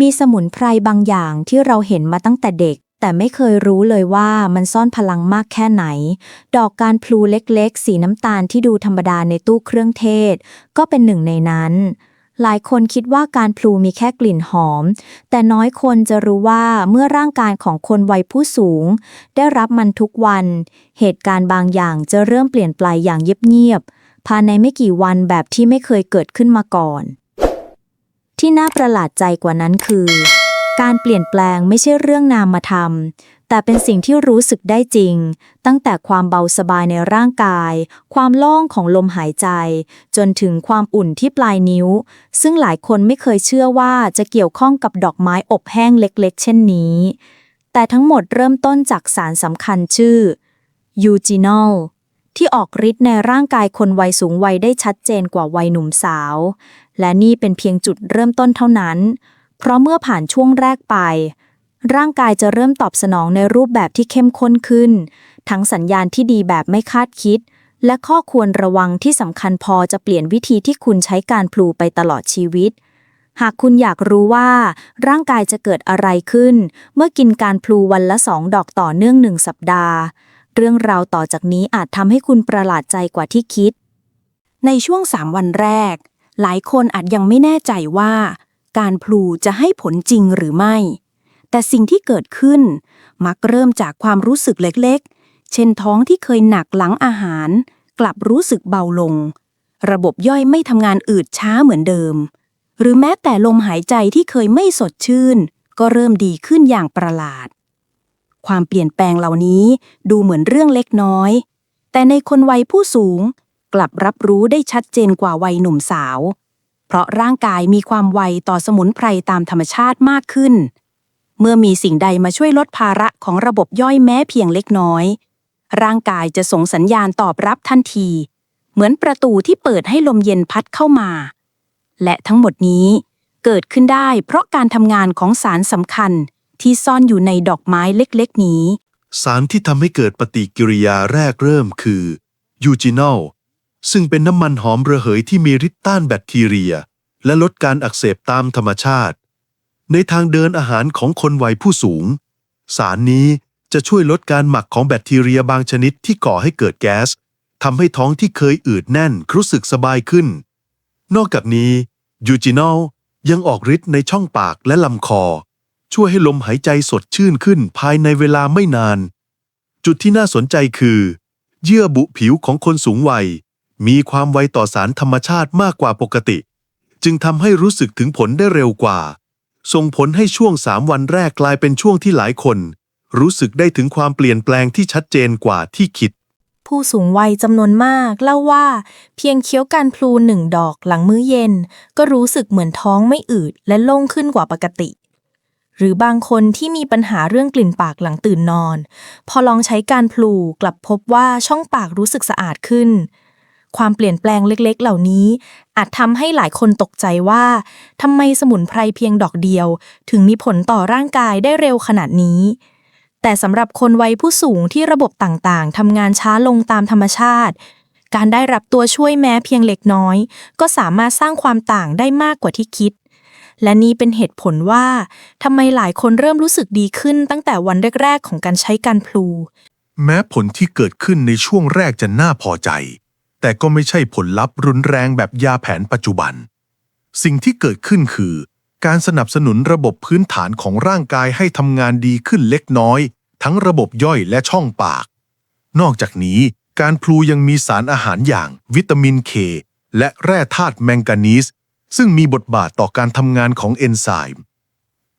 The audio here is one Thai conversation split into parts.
มีสมุนไพรบางอย่างที่เราเห็นมาตั้งแต่เด็ก แต่ไม่เคยรู้เลยว่ามันซ่อนพลังมากแค่ไหน ดอกการพลูเล็กๆ สีน้ำตาลที่ดูธรรมดาในตู้เครื่องเทศ ก็เป็นหนึ่งในนั้น หลายคนคิดว่าการพลูมีแค่กลิ่นหอม แต่น้อยคนจะรู้ว่าเมื่อร่างกายของคนวัยผู้สูง ได้รับมันทุกวัน เหตุการณ์บางอย่างจะเริ่มเปลี่ยนไปอย่างเงียบๆภายในไม่กี่วันแบบที่ไม่เคยเกิดขึ้นมาก่อน ที่น่าประหลาดใจกว่านั้นคือ การเปลี่ยนแปลงไม่ใช่เรื่องนามธรรมแต่เป็นสิ่งที่รู้สึกได้จริง ตั้งแต่ความเบาสบายในร่างกาย ความโล่งของลมหายใจ จนถึงความอุ่นที่ปลายนิ้ว ซึ่งหลายคนไม่เคยเชื่อว่าจะเกี่ยวข้องกับดอกไม้อบแห้งเล็กๆ เช่นนี้ แต่ทั้งหมดเริ่มต้นจากสารสำคัญชื่อยูจีนอล ที่ออกฤทธิ์ในร่างกายคนวัยสูงวัยได้ชัดเจนกว่าวัยหนุ่มสาว และนี่เป็นเพียงจุดเริ่มต้นเท่านั้น เพราะเมื่อผ่านช่วงแรกไป ร่างกายจะเริ่มตอบสนองในรูปแบบที่เข้มข้นขึ้น ทั้งสัญญาณที่ดีแบบไม่คาดคิด และข้อควรระวังที่สำคัญพอจะเปลี่ยนวิธีที่คุณใช้การพลูไปตลอดชีวิตหากคุณอยากรู้ว่าร่างกายจะเกิดอะไรขึ้น เมื่อกินการพลูวันละสองดอกต่อเนื่องหนึ่งสัปดาห์ เรื่องราวต่อจากนี้อาจทำให้คุณประหลาดใจกว่าที่คิด ในช่วง3วันแรก หลายคนอาจยังไม่แน่ใจว่า การพลูจะให้ผลจริงหรือไม่ แต่สิ่งที่เกิดขึ้น มักเริ่มจากความรู้สึกเล็กๆ เช่นท้องที่เคยหนักหลังอาหาร กลับรู้สึกเบาลง ระบบย่อยไม่ทำงานอืดช้าเหมือนเดิม หรือแม้แต่ลมหายใจที่เคยไม่สดชื่น ก็เริ่มดีขึ้นอย่างประหลาด ความเปลี่ยนแปลงเหล่านี้ดูเหมือนเรื่องเล็กน้อย แต่ในคนวัยผู้สูงกลับรับรู้ได้ชัดเจนกว่าวัยหนุ่มสาว เพราะร่างกายมีความไวต่อสมุนไพรตามธรรมชาติมากขึ้น เมื่อมีสิ่งใดมาช่วยลดภาระของระบบย่อยแม้เพียงเล็กน้อย ร่างกายจะส่งสัญญาณตอบรับทันที เหมือนประตูที่เปิดให้ลมเย็นพัดเข้ามา และทั้งหมดนี้เกิดขึ้นได้เพราะการทำงานของสารสำคัญ ที่ซ่อนอยู่ในดอกไม้เล็กๆ นี้ สารที่ทำให้เกิดปฏิกิริยาแรกเริ่มคือยูจินอลซึ่งเป็นน้ำมันหอมระเหยที่มีฤทธิ์ต้านแบคทีเรีย และลดการอักเสบตามธรรมชาติ ในทางเดินอาหารของคนวัยผู้สูง สารนี้จะช่วยลดการหมักของแบคทีเรียบางชนิดที่ก่อให้เกิดแก๊สทำให้ท้องที่เคยอืดแน่นรู้สึกสบายขึ้น นอกจากนี้ยูจินอลยังออกฤทธิ์ในช่องปากและลำคอ ช่วยให้ลมหายใจสดชื่นขึ้นภายในเวลาไม่นาน จุดที่น่าสนใจคือ เยื่อบุผิวของคนสูงวัย มีความไวต่อสารธรรมชาติมากกว่าปกติ จึงทำให้รู้สึกถึงผลได้เร็วกว่า ส่งผลให้ช่วงสามวันแรกกลายเป็นช่วงที่หลายคน รู้สึกได้ถึงความเปลี่ยนแปลงที่ชัดเจนกว่าที่คิดผู้สูงวัยจำนวนมากเล่าว่า เพียงเคี้ยวการพลูหนึ่งดอกหลังมื้อเย็น ก็รู้สึกเหมือนท้องไม่อืดและโล่งขึ้นกว่าปกติ หรือบางคนที่มีปัญหาเรื่องกลิ่นปากหลังตื่นนอน พอลองใช้การพลูกลับพบว่าช่องปากรู้สึกสะอาดขึ้น ความเปลี่ยนแปลงเล็กๆ เหล่านี้ อาจทำให้หลายคนตกใจว่าทำไมสมุนไพรเพียงดอกเดียว ถึงมีผลต่อร่างกายได้เร็วขนาดนี้ แต่สำหรับคนวัยผู้สูงที่ระบบต่างๆทำงานช้าลงตามธรรมชาติ การได้รับตัวช่วยแม้เพียงเล็กน้อย ก็สามารถสร้างความต่างได้มากกว่าที่คิด และนี่เป็นเหตุผลว่าทำไมหลายคนเริ่มรู้สึกดีขึ้นตั้งแต่วันแรก ๆ ของการใช้การพลู แม้ผลที่เกิดขึ้นในช่วงแรกจะน่าพอใจ แต่ก็ไม่ใช่ผลลัพธ์รุนแรงแบบยาแผนปัจจุบัน สิ่งที่เกิดขึ้นคือ การสนับสนุนระบบพื้นฐานของร่างกายให้ทำงานดีขึ้นเล็กน้อย ทั้งระบบย่อยและช่องปาก นอกจากนี้การพลูยังมีสารอาหารอย่างวิตามินเคและแร่ธาตุแมงกานีส ซึ่งมีบทบาทต่อการทำงานของเอนไซม์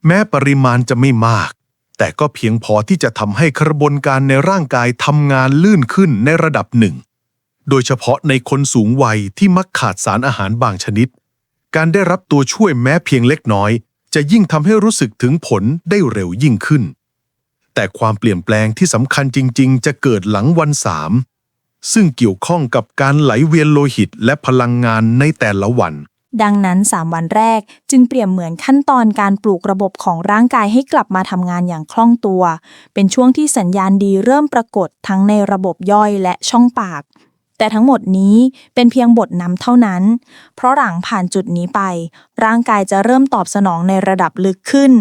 แม้ปริมาณจะไม่มาก แต่ก็เพียงพอที่จะทำให้กระบวนการในร่างกายทำงานลื่นขึ้นในระดับหนึ่ง โดยเฉพาะในคนสูงวัยที่มักขาดสารอาหารบางชนิด การได้รับตัวช่วยแม้เพียงเล็กน้อย จะยิ่งทำให้รู้สึกถึงผลได้เร็วยิ่งขึ้น แต่ความเปลี่ยนแปลงที่สำคัญจริง ๆ จะเกิดหลังวันสามซึ่งเกี่ยวข้องกับการไหลเวียนโลหิตและพลังงานในแต่ละวัน ดังนั้น 3 วันแรกจึงเปรียบเหมือนขั้นตอนการปลูกระบบของร่างกายให้กลับมาทำงานอย่างคล่องตัว เป็นช่วงที่สัญญาณดีเริ่มปรากฏทั้งในระบบย่อยและช่องปาก แต่ทั้งหมดนี้เป็นเพียงบทนำเท่านั้น เพราะหลังผ่านจุดนี้ไป ร่างกายจะเริ่มตอบสนองในระดับลึกขึ้น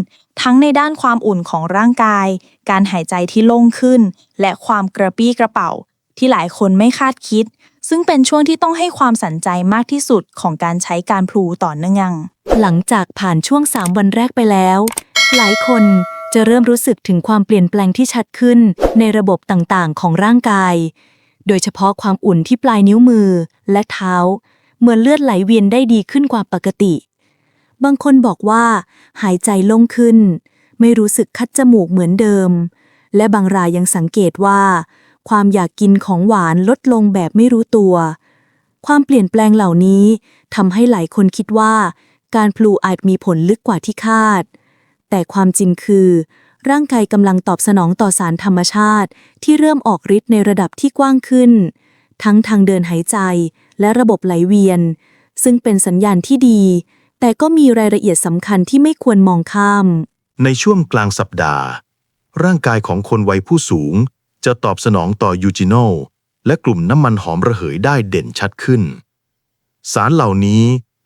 ทั้งในด้านความอุ่นของร่างกาย การหายใจที่โล่งขึ้น และความกระปี้กระเป๋า ที่หลายคนไม่คาดคิด ซึ่งเป็นช่วงที่ต้องให้ความสนใจมากที่สุดของการใช้การพลูต่อเนื่อง หลังจากผ่านช่วง 3 วันแรกไปแล้ว หลายคนจะเริ่มรู้สึกถึงความเปลี่ยนแปลงที่ชัดขึ้นในระบบต่างๆ ของร่างกาย โดยเฉพาะความอุ่นที่ปลายนิ้วมือและเท้า เหมือนเลือดไหลเวียนได้ดีขึ้นกว่าปกติ บางคนบอกว่า หายใจโล่งขึ้น ไม่รู้สึกคัดจมูกเหมือนเดิม และบางรายยังสังเกตว่า ความอยากกินของหวานลดลงแบบไม่รู้ตัว ความเปลี่ยนแปลงเหล่านี้ทำให้หลายคนคิดว่า การพลูอาจมีผลลึกกว่าที่คาด แต่ความจริงคือ ร่างกายกำลังตอบสนองต่อสารธรรมชาติที่เริ่มออกฤทธิ์ในระดับที่กว้างขึ้น ทั้งทางเดินหายใจและระบบไหลเวียน ซึ่งเป็นสัญญาณที่ดี แต่ก็มีรายละเอียดสำคัญที่ไม่ควรมองข้าม ในช่วงกลางสัปดาห์ ร่างกายของคนวัยผู้สูง จะตอบสนองต่อยูจิโนและกลุ่มน้ำมันหอมระเหยได้เด่นชัดขึ้น สารเหล่านี้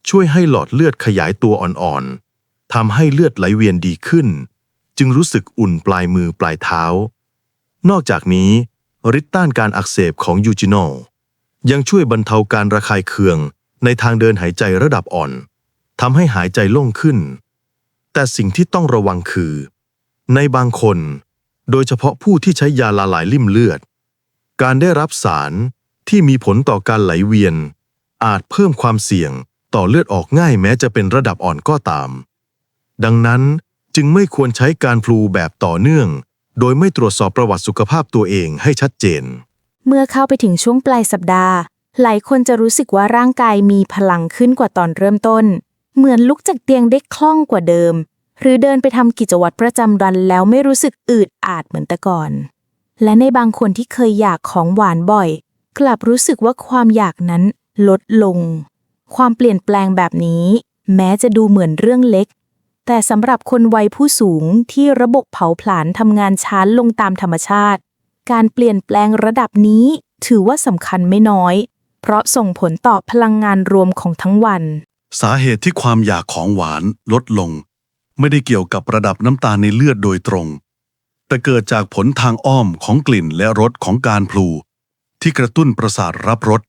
ช่วยให้หลอดเลือดขยายตัวอ่อนๆทำให้เลือดไหลเวียนดีขึ้น จึงรู้สึกอุ่นปลายมือปลายเท้า นอกจากนี้ฤทธิ์ต้านการอักเสบของยูจิโนยังช่วยบรรเทาการระคายเคืองในทางเดินหายใจระดับอ่อนทำให้หายใจโล่งขึ้น แต่สิ่งที่ต้องระวังคือ ในบางคน โดยเฉพาะผู้ที่ใช้ยาละลายลิ่มเลือด การได้รับสารที่มีผลต่อการไหลเวียน อาจเพิ่มความเสี่ยงต่อเลือดออกง่ายแม้จะเป็นระดับอ่อนก็ตาม ดังนั้นจึงไม่ควรใช้การพลูแบบต่อเนื่อง โดยไม่ตรวจสอบประวัติสุขภาพตัวเองให้ชัดเจน เมื่อเข้าไปถึงช่วงปลายสัปดาห์ หลายคนจะรู้สึกว่าร่างกายมีพลังขึ้นกว่าตอนเริ่มต้น เหมือนลุกจากเตียงได้คล่องกว่าเดิม หรือเดินไปทำกิจวัตรประจำวันแล้วไม่รู้สึกอืดอาดเหมือนแต่ก่อน และในบางคนที่เคยอยากของหวานบ่อย กลับรู้สึกว่าความอยากนั้นลดลง ความเปลี่ยนแปลงแบบนี้ แม้จะดูเหมือนเรื่องเล็ก แต่สำหรับคนวัยผู้สูงที่ระบบเผาผลาญทำงานช้าลงตามธรรมชาติ การเปลี่ยนแปลงระดับนี้ถือว่าสำคัญไม่น้อย เพราะส่งผลต่อพลังงานรวมของทั้งวัน สาเหตุที่ความอยากของหวานลดลง ไม่ได้เกี่ยวกับระดับน้ำตาลในเลือดโดยตรง แต่เกิดจากผลทางอ้อมของกลิ่นและรสของการพลู ที่กระตุ้นประสาทรับรส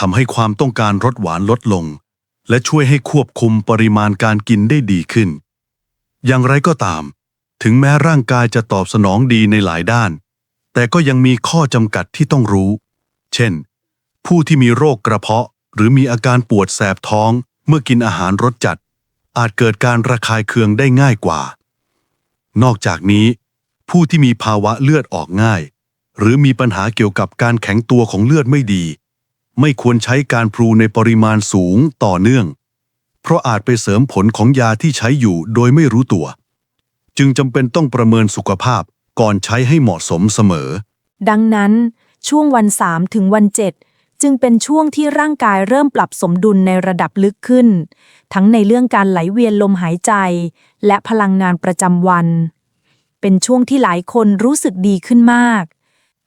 ทำให้ความต้องการรสหวานลดลง และช่วยให้ควบคุมปริมาณการกินได้ดีขึ้น อย่างไรก็ตาม ถึงแม้ร่างกายจะตอบสนองดีในหลายด้าน แต่ก็ยังมีข้อจำกัดที่ต้องรู้ เช่น ผู้ที่มีโรคกระเพาะหรือมีอาการปวดแสบท้องเมื่อกินอาหารรสจัด อาจเกิดการระคายเคืองได้ง่ายกว่า นอกจากนี้ ผู้ที่มีภาวะเลือดออกง่าย หรือมีปัญหาเกี่ยวกับการแข็งตัวของเลือดไม่ดี ไม่ควรใช้การพลูในปริมาณสูงต่อเนื่อง เพราะอาจไปเสริมผลของยาที่ใช้อยู่โดยไม่รู้ตัว จึงจำเป็นต้องประเมินสุขภาพก่อนใช้ให้เหมาะสมเสมอ ดังนั้นช่วงวัน 3 ถึงวัน 7 จึงเป็นช่วงที่ร่างกายเริ่มปรับสมดุลในระดับลึกขึ้น ทั้งในเรื่องการไหลเวียนลมหายใจ และพลังงานประจำวัน เป็นช่วงที่หลายคนรู้สึกดีขึ้นมาก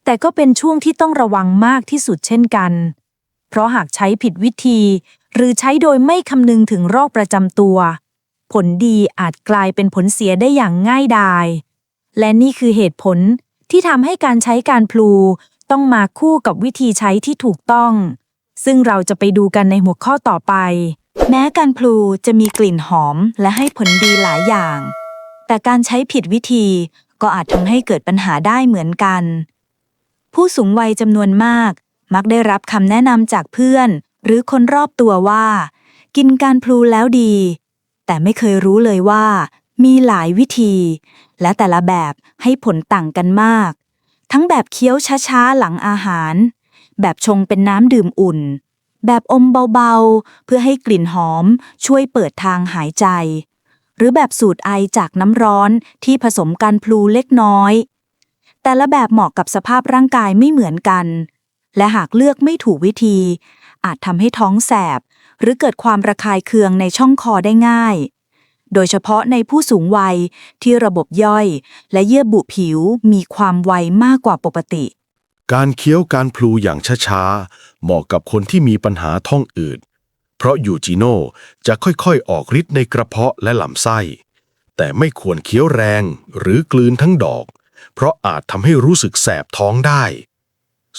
แต่ก็เป็นช่วงที่ต้องระวังมากที่สุดเช่นกัน เพราะหากใช้ผิดวิธี หรือใช้โดยไม่คำนึงถึงโรคประจำตัว ผลดีอาจกลายเป็นผลเสียได้อย่างง่ายดาย และนี่คือเหตุผลที่ทำให้การใช้การพลู ต้องมาคู่กับวิธีใช้ที่ถูกต้อง ซึ่งเราจะไปดูกันในหัวข้อต่อไป แม้การพลูจะมีกลิ่นหอมและให้ผลดีหลายอย่าง แต่การใช้ผิดวิธีก็อาจทำให้เกิดปัญหาได้เหมือนกัน ผู้สูงวัยจำนวนมาก มักได้รับคำแนะนำจากเพื่อน หรือคนรอบตัวว่า กินการพลูแล้วดี แต่ไม่เคยรู้เลยว่า มีหลายวิธี และแต่ละแบบให้ผลต่างกันมาก ทั้งแบบเคี้ยวช้าๆหลังอาหาร แบบชงเป็นน้ำดื่มอุ่น แบบอมเบาๆ เพื่อให้กลิ่นหอมช่วยเปิดทางหายใจ หรือแบบสูดไอจากน้ำร้อนที่ผสมกันพลูเล็กน้อย แต่ละแบบเหมาะกับสภาพร่างกายไม่เหมือนกัน และหากเลือกไม่ถูกวิธี อาจทำให้ท้องแสบ หรือเกิดความระคายเคืองในช่องคอได้ง่าย โดยเฉพาะในผู้สูงวัยที่ระบบย่อย และเยื่อบุผิวมีความไวมากกว่าปกติ การเคี้ยวการพลูอย่างช้าๆ เหมาะกับคนที่มีปัญหาท้องอืด เพราะยูจิโนจะค่อยๆ ออกฤทธิ์ในกระเพาะและลำไส้ แต่ไม่ควรเคี้ยวแรงหรือกลืนทั้งดอก เพราะอาจทำให้รู้สึกแสบท้องได้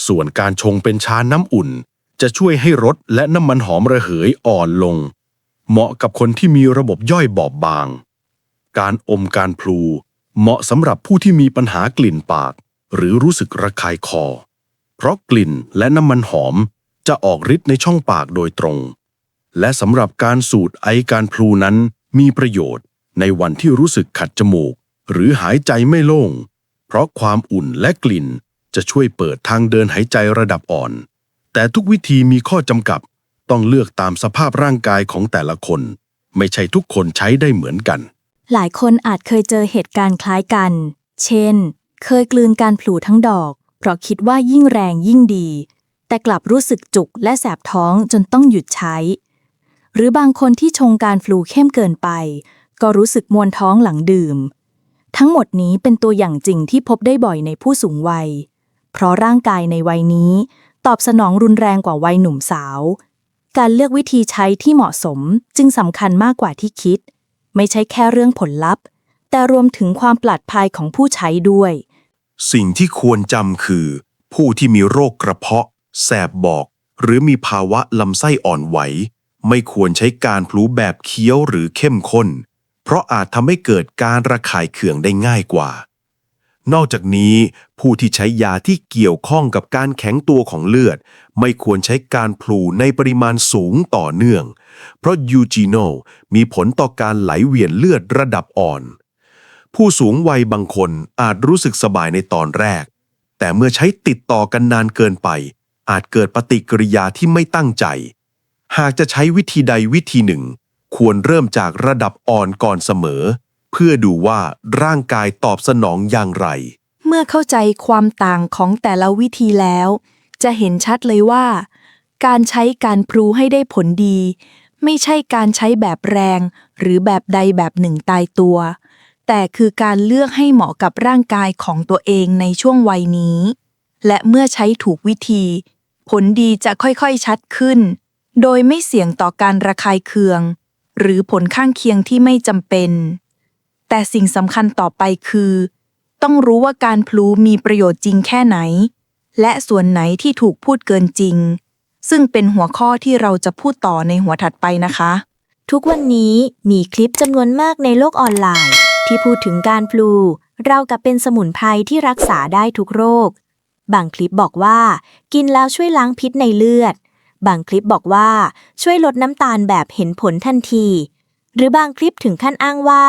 ส่วนการชงเป็นชาน้ำอุ่น จะช่วยให้รสและน้ำมันหอมระเหยอ่อนลง เหมาะกับคนที่มีระบบย่อยบอบบาง การอมการพลู เหมาะสำหรับผู้ที่มีปัญหากลิ่นปาก หรือรู้สึกระคายคอ เพราะกลิ่นและน้ำมันหอมจะออกฤทธิ์ในช่องปากโดยตรง และสำหรับการสูดไอการพลูนั้นมีประโยชน์ในวันที่รู้สึกขัดจมูก หรือหายใจไม่โล่ง เพราะความอุ่นและกลิ่นจะช่วยเปิดทางเดินหายใจระดับอ่อน แต่ทุกวิธีมีข้อจำกัด ต้องเลือกตามสภาพร่างกายของแต่ละคน ไม่ใช่ทุกคนใช้ได้เหมือนกัน หลายคนอาจเคยเจอเหตุการณ์คล้ายกัน เช่น เคยกลืนการผลูทั้งดอก เพราะคิดว่ายิ่งแรงยิ่งดี แต่กลับรู้สึกจุกและแสบท้องจนต้องหยุดใช้ หรือบางคนที่ชงการฟลูเข้มเกินไป ก็รู้สึกมวนท้องหลังดื่ม ทั้งหมดนี้เป็นตัวอย่างจริงที่พบได้บ่อยในผู้สูงวัย เพราะร่างกายในวัยนี้ ตอบสนองรุนแรงกว่าวัยหนุ่มสาว การเลือกวิธีใช้ที่เหมาะสมจึงสำคัญมากกว่าที่คิด ไม่ใช่แค่เรื่องผลลัพธ์ แต่รวมถึงความปลอดภัยของผู้ใช้ด้วย สิ่งที่ควรจำคือ ผู้ที่มีโรคกระเพาะ แสบบอก หรือมีภาวะลำไส้อ่อนไหว ไม่ควรใช้การพลูแบบเคี้ยวหรือเข้มข้น เพราะอาจทำให้เกิดการระคายเคืองได้ง่ายกว่า นอกจากนี้ ผู้ที่ใช้ยาที่เกี่ยวข้องกับการแข็งตัวของเลือด ไม่ควรใช้การพลูในปริมาณสูงต่อเนื่อง เพราะยูจีโนมีผลต่อการไหลเวียนเลือดระดับอ่อน ผู้สูงวัยบางคนอาจรู้สึกสบายในตอนแรก แต่เมื่อใช้ติดต่อกันนานเกินไป อาจเกิดปฏิกิริยาที่ไม่ตั้งใจ หากจะใช้วิธีใดวิธีหนึ่ง ควรเริ่มจากระดับอ่อนก่อนเสมอ เพื่อดูว่าร่างกายตอบสนองอย่างไร เมื่อเข้าใจความต่างของแต่ละวิธีแล้ว จะเห็นชัดเลยว่า การใช้การพลูให้ได้ผลดี ไม่ใช่การใช้แบบแรง หรือแบบใดแบบหนึ่งตายตัว แต่คือการเลือกให้เหมาะกับร่างกายของตัวเองในช่วงวัยนี้ และเมื่อใช้ถูกวิธี ผลดีจะค่อยๆชัดขึ้น โดยไม่เสี่ยงต่อการระคายเคือง หรือผลข้างเคียงที่ไม่จำเป็น แต่สิ่งสำคัญต่อไปคือ ต้องรู้ว่าการพลูมีประโยชน์จริงแค่ไหน และส่วนไหนที่ถูกพูดเกินจริง ซึ่งเป็นหัวข้อที่เราจะพูดต่อในหัวถัดไปนะคะ ทุกวันนี้มีคลิปจำนวนมากในโลกออนไลน์ ที่พูดถึงการพลูเรากับเป็นสมุนไพรที่รักษาได้ทุกโรค บางคลิปบอกว่า กินแล้วช่วยล้างพิษในเลือด บางคลิปบอกว่าช่วยลดน้ำตาลแบบเห็นผลทันที หรือบางคลิปถึงขั้นอ้างว่า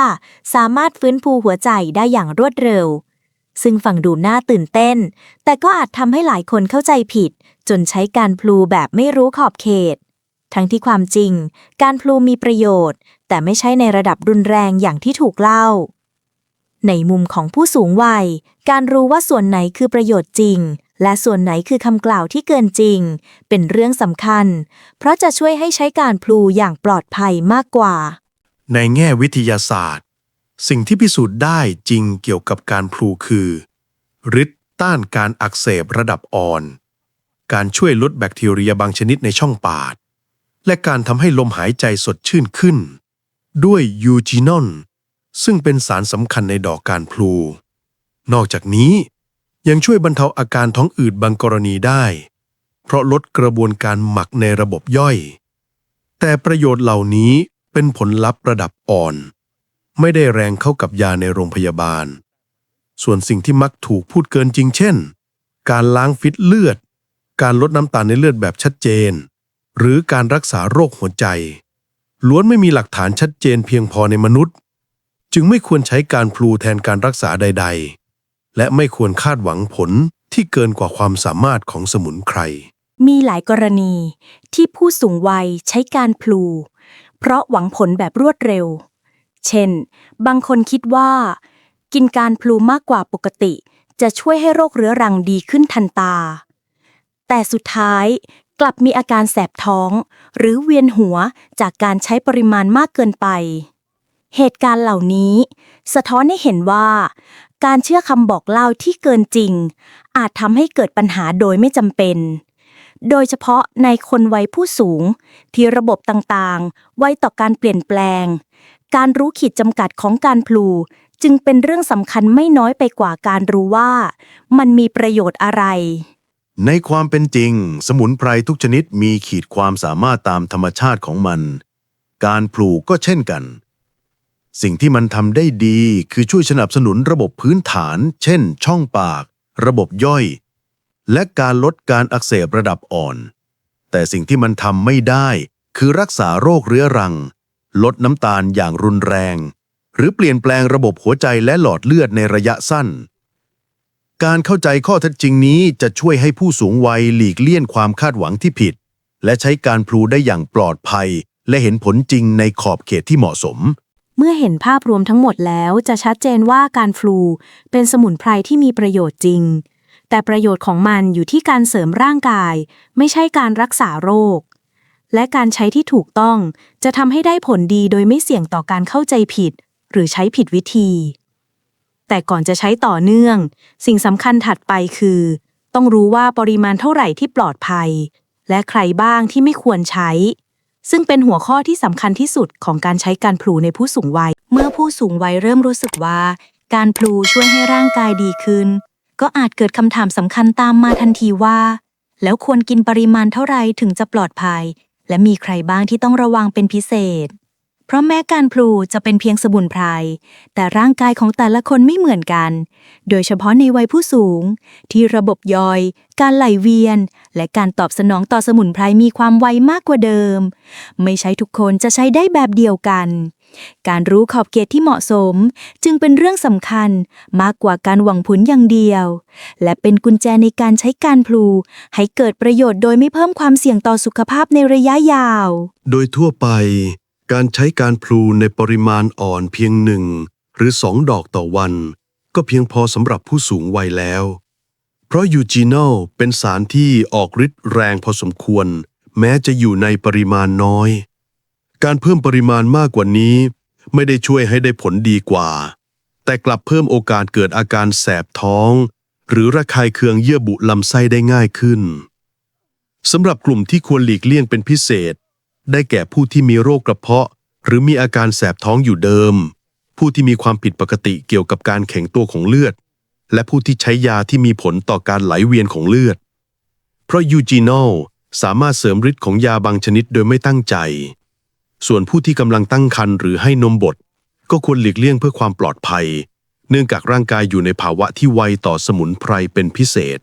สามารถฟื้นฟูหัวใจได้อย่างรวดเร็ว ซึ่งฟังดูน่าตื่นเต้น แต่ก็อาจทำให้หลายคนเข้าใจผิด จนใช้การพลูแบบไม่รู้ขอบเขต ทั้งที่ความจริง การพลูมีประโยชน์ แต่ไม่ใช่ในระดับรุนแรงอย่างที่ถูกเล่า ในมุมของผู้สูงวัย การรู้ว่าส่วนไหนคือประโยชน์จริงและส่วนไหนคือคำกล่าวที่เกินจริง เป็นเรื่องสำคัญ เพราะจะช่วยให้ใช้การพลูอย่างปลอดภัยมากกว่า ในแง่วิทยาศาสตร์ สิ่งที่พิสูจน์ได้จริงเกี่ยวกับการพลูคือฤทธิ์ต้านการอักเสบระดับอ่อน การช่วยลดแบคทีเรียบางชนิดในช่องปาก และการทำให้ลมหายใจสดชื่นขึ้น ด้วยยูจีนอนซึ่งเป็นสารสำคัญในดอกการพลู นอกจากนี้ยังช่วยบรรเทาอาการท้องอืดบางกรณีได้ เพราะลดกระบวนการหมักในระบบย่อย แต่ประโยชน์เหล่านี้ เป็นผลลัพธ์ระดับอ่อน ไม่ได้แรงเข้ากับยาในโรงพยาบาล ส่วนสิ่งที่มักถูกพูดเกินจริงเช่น การล้างฟิตเลือด การลดน้ำตาลในเลือดแบบชัดเจน หรือการรักษาโรคหัวใจ ล้วนไม่มีหลักฐานชัดเจนเพียงพอในมนุษย์ จึงไม่ควรใช้การพลูแทนการรักษาใด ๆ และไม่ควรคาดหวังผลที่เกินกว่าความสามารถของสมุนไพรมีหลายกรณีที่ผู้สูงวัยใช้การพลู เพราะหวังผลแบบรวดเร็ว เช่น บางคนคิดว่า กินการพลูมากกว่าปกติ จะช่วยให้โรคเรื้อรังดีขึ้นทันตา แต่สุดท้ายกลับมีอาการแสบท้อง หรือเวียนหัวจากการใช้ปริมาณมากเกินไป เหตุการณ์เหล่านี้ สะท้อนให้เห็นว่า การเชื่อคำบอกเล่าที่เกินจริง อาจทำให้เกิดปัญหาโดยไม่จำเป็น โดยเฉพาะในคนวัยผู้สูง ที่ระบบต่างๆ ไวต่อการเปลี่ยนแปลง การรู้ขีดจำกัดของการพลู จึงเป็นเรื่องสำคัญไม่น้อยไปกว่าการรู้ว่า มันมีประโยชน์อะไร ในความเป็นจริง สมุนไพรทุกชนิดมีขีดความสามารถตามธรรมชาติของมัน การปลูกก็เช่นกัน สิ่งที่มันทำได้ดีคือช่วยสนับสนุนระบบพื้นฐาน เช่น ช่องปาก ระบบย่อย และการลดการอักเสบระดับอ่อน แต่สิ่งที่มันทำไม่ได้ คือรักษาโรคเรื้อรัง ลดน้ำตาลอย่างรุนแรง หรือเปลี่ยนแปลงระบบหัวใจและหลอดเลือดในระยะสั้น การเข้าใจข้อเท็จจริงนี้จะช่วยให้ผู้สูงวัยหลีกเลี่ยงความคาดหวังที่ผิด และใช้การพลูได้อย่างปลอดภัย และเห็นผลจริงในขอบเขตที่เหมาะสมเมื่อเห็นภาพรวมทั้งหมดแล้วจะชัดเจนว่าการฟลูเป็นสมุนไพรที่มีประโยชน์จริง แต่ประโยชน์ของมันอยู่ที่การเสริมร่างกาย ไม่ใช่การรักษาโรค และการใช้ที่ถูกต้องจะทำให้ได้ผลดีโดยไม่เสี่ยงต่อการเข้าใจผิด หรือใช้ผิดวิธี แต่ก่อนจะใช้ต่อเนื่อง สิ่งสำคัญถัดไปคือ ต้องรู้ว่าปริมาณเท่าไหร่ที่ปลอดภัย และใครบ้างที่ไม่ควรใช้ ซึ่งเป็นหัวข้อที่สำคัญที่สุดของการใช้การพลูในผู้สูงวัย เมื่อผู้สูงวัยเริ่มรู้สึกว่า การพลูช่วยให้ร่างกายดีขึ้น ก็อาจเกิดคำถามสำคัญตามมาทันทีว่า แล้วควรกินปริมาณเท่าไรถึงจะปลอดภัย และมีใครบ้างที่ต้องระวังเป็นพิเศษ เพราะแม้การพลูจะเป็นเพียงสมุนไพรแต่ร่างกายของแต่ละคนไม่เหมือนกัน โดยเฉพาะในวัยผู้สูง ที่ระบบย่อย การไหลเวียน และการตอบสนองต่อสมุนไพรมีความไวมากกว่าเดิม ไม่ใช่ทุกคนจะใช้ได้แบบเดียวกัน การรู้ขอบเขตที่เหมาะสม จึงเป็นเรื่องสำคัญมากกว่าการหวังผลอย่างเดียว และเป็นกุญแจในการใช้การพลู ให้เกิดประโยชน์โดยไม่เพิ่มความเสี่ยงต่อสุขภาพในระยะยาว โดยทั่วไป การใช้การพลูในปริมาณอ่อนเพียงหนึ่งหรือสองดอกต่อวัน ก็เพียงพอสำหรับผู้สูงวัยแล้ว เพราะยูจีโนลเป็นสารที่ออกฤทธิ์แรงพอสมควร แม้จะอยู่ในปริมาณน้อย การเพิ่มปริมาณมากกว่านี้ ไม่ได้ช่วยให้ได้ผลดีกว่า แต่กลับเพิ่มโอกาสเกิดอาการแสบท้อง หรือระคายเคืองเยื่อบุลำไส้ได้ง่ายขึ้นสำหรับกลุ่มที่ควรหลีกเลี่ยงเป็นพิเศษ ได้แก่ผู้ที่มีโรคกระเพาะ หรือมีอาการแสบท้องอยู่เดิม ผู้ที่มีความผิดปกติเกี่ยวกับการแข็งตัวของเลือด และผู้ที่ใช้ยาที่มีผลต่อการไหลเวียนของเลือด เพราะยูจีโนลสามารถเสริมฤทธิ์ของยาบางชนิดโดยไม่ตั้งใจ ส่วนผู้ที่กำลังตั้งครรภ์หรือให้นมบดก็ควรหลีกเลี่ยงเพื่อความปลอดภัย เนื่องจากร่างกายอยู่ในภาวะที่ไวต่อสมุนไพรเป็นพิเศษ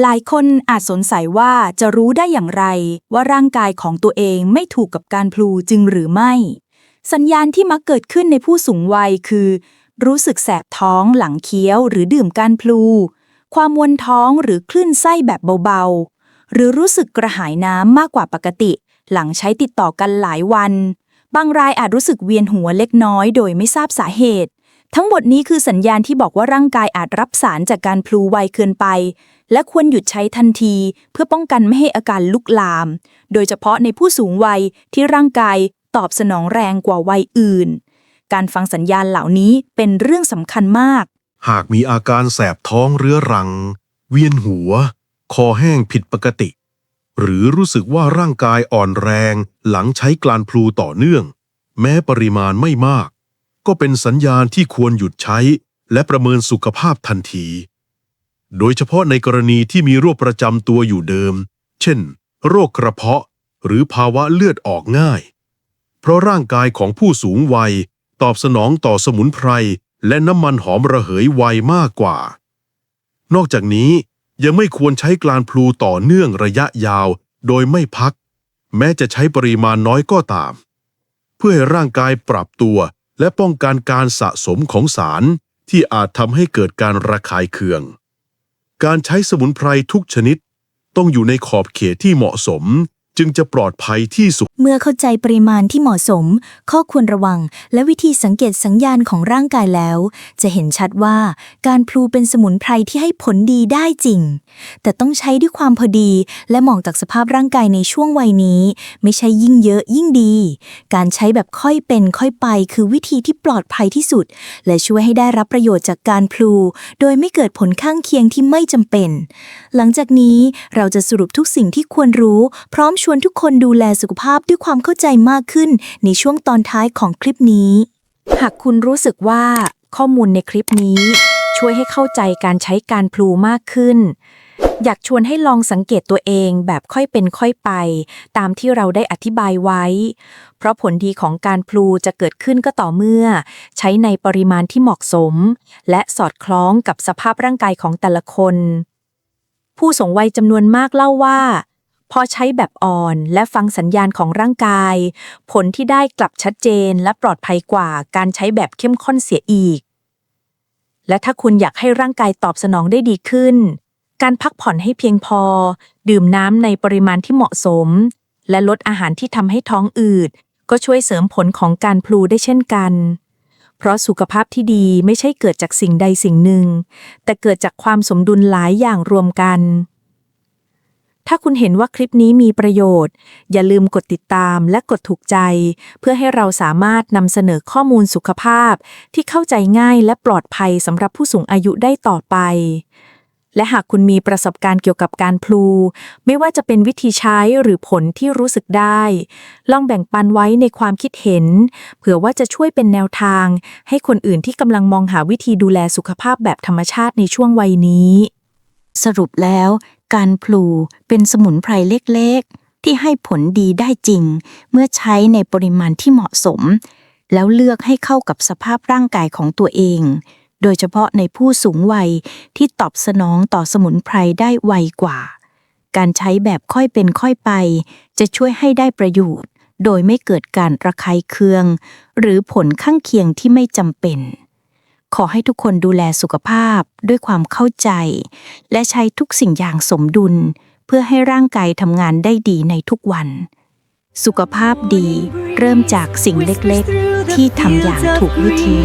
หลายคนอาจสงสัยว่าจะรู้ได้อย่างไร ว่าร่างกายของตัวเองไม่ถูกกับการพลูจริงหรือไม่ สัญญาณที่มักเกิดขึ้นในผู้สูงวัยคือ รู้สึกแสบท้องหลังเคี้ยว หรือดื่มการพลู ความมวนท้องหรือคลื่นไส้แบบเบาๆ หรือรู้สึกกระหายน้ำมากกว่าปกติ หลังใช้ติดต่อกันหลายวัน บางรายอาจรู้สึกเวียนหัวเล็กน้อยโดยไม่ทราบสาเหตุ ทั้งหมดนี้คือสัญญาณที่บอกว่าร่างกายอาจรับสารจากการพลูไวเกินไป และควรหยุดใช้ทันที เพื่อป้องกันไม่ให้อาการลุกลาม โดยเฉพาะในผู้สูงวัยที่ร่างกายตอบสนองแรงกว่าวัยอื่น การฟังสัญญาณเหล่านี้เป็นเรื่องสำคัญมาก หากมีอาการแสบท้องเรื้อรัง เวียนหัว คอแห้งผิดปกติ หรือรู้สึกว่าร่างกายอ่อนแรงหลังใช้กลานพลูต่อเนื่อง แม้ปริมาณไม่มาก ก็เป็นสัญญาณที่ควรหยุดใช้ และประเมินสุขภาพทันที โดยเฉพาะในกรณีที่มีโรคประจำตัวอยู่เดิม เช่น โรคกระเพาะ หรือภาวะเลือดออกง่าย เพราะร่างกายของผู้สูงวัย ตอบสนองต่อสมุนไพรและน้ำมันหอมระเหยไวมากกว่า นอกจากนี้ ยังไม่ควรใช้กลานพลูต่อเนื่องระยะยาว โดยไม่พัก แม้จะใช้ปริมาณน้อยก็ตาม เพื่อให้ร่างกายปรับตัว และป้องกันการสะสมของสารที่อาจทำให้เกิดการระคายเคือง การใช้สมุนไพรทุกชนิด ต้องอยู่ในขอบเขตที่เหมาะสม จึงจะปลอดภัยที่สุด เมื่อเข้าใจปริมาณที่เหมาะสม ข้อควรระวัง และวิธีสังเกตสัญญาณของร่างกายแล้ว จะเห็นชัดว่าการพลูเป็นสมุนไพรที่ให้ผลดีได้จริง แต่ต้องใช้ด้วยความพอดี และเหมาะกับสภาพร่างกายในช่วงวัยนี้ ไม่ใช่ยิ่งเยอะยิ่งดี การใช้แบบค่อยเป็นค่อยไป คือวิธีที่ปลอดภัยที่สุด และช่วยให้ได้รับประโยชน์จากการพลู โดยไม่เกิดผลข้างเคียงที่ไม่จำเป็น หลังจากนี้เราจะสรุปทุกสิ่งที่ควรรู้ พร้อมชวนทุกคนดูแลสุขภาพด้วยความเข้าใจมากขึ้นในช่วงตอนท้ายของคลิปนี้ หากคุณรู้สึกว่าข้อมูลในคลิปนี้ ช่วยให้เข้าใจการใช้การพลูมากขึ้น อยากชวนให้ลองสังเกตตัวเองแบบค่อยเป็นค่อยไป ตามที่เราได้อธิบายไว้ เพราะผลดีของการพลูจะเกิดขึ้นก็ต่อเมื่อ ใช้ในปริมาณที่เหมาะสม และสอดคล้องกับสภาพร่างกายของแต่ละคน ผู้สูงวัยจำนวนมากเล่าว่า พอใช้แบบอ่อนและฟังสัญญาณของร่างกาย ผลที่ได้กลับชัดเจนและปลอดภัยกว่าการใช้แบบเข้มข้นเสียอีก และถ้าคุณอยากให้ร่างกายตอบสนองได้ดีขึ้น การพักผ่อนให้เพียงพอ ดื่มน้ำในปริมาณที่เหมาะสม และลดอาหารที่ทำให้ท้องอืด ก็ช่วยเสริมผลของการพลูได้เช่นกันเพราะสุขภาพที่ดีไม่ใช่เกิดจากสิ่งใดสิ่งหนึ่ง แต่เกิดจากความสมดุลหลายอย่างรวมกัน ถ้าคุณเห็นว่าคลิปนี้มีประโยชน์ อย่าลืมกดติดตามและกดถูกใจ เพื่อให้เราสามารถนำเสนอข้อมูลสุขภาพ ที่เข้าใจง่ายและปลอดภัยสำหรับผู้สูงอายุได้ต่อไป และหากคุณมีประสบการณ์เกี่ยวกับการพลู ไม่ว่าจะเป็นวิธีใช้หรือผลที่รู้สึกได้ ลองแบ่งปันไว้ในความคิดเห็น เผื่อว่าจะช่วยเป็นแนวทาง ให้คนอื่นที่กำลังมองหาวิธีดูแลสุขภาพแบบธรรมชาติในช่วงวัยนี้สรุปแล้ว การพลูเป็นสมุนไพรเล็กๆ ที่ให้ผลดีได้จริง เมื่อใช้ในปริมาณที่เหมาะสม แล้วเลือกให้เข้ากับสภาพร่างกายของตัวเอง โดยเฉพาะในผู้สูงวัยที่ตอบสนองต่อสมุนไพรได้ไวกว่า การใช้แบบค่อยเป็นค่อยไป จะช่วยให้ได้ประโยชน์ โดยไม่เกิดการระคายเคือง หรือผลข้างเคียงที่ไม่จำเป็น ขอให้ทุกคนดูแลสุขภาพด้วยความเข้าใจ และใช้ทุกสิ่งอย่างสมดุล เพื่อให้ร่างกายทำงานได้ดีในทุกวัน สุขภาพดีเริ่มจากสิ่งเล็กๆ ที่ทำอย่างถูกวิธี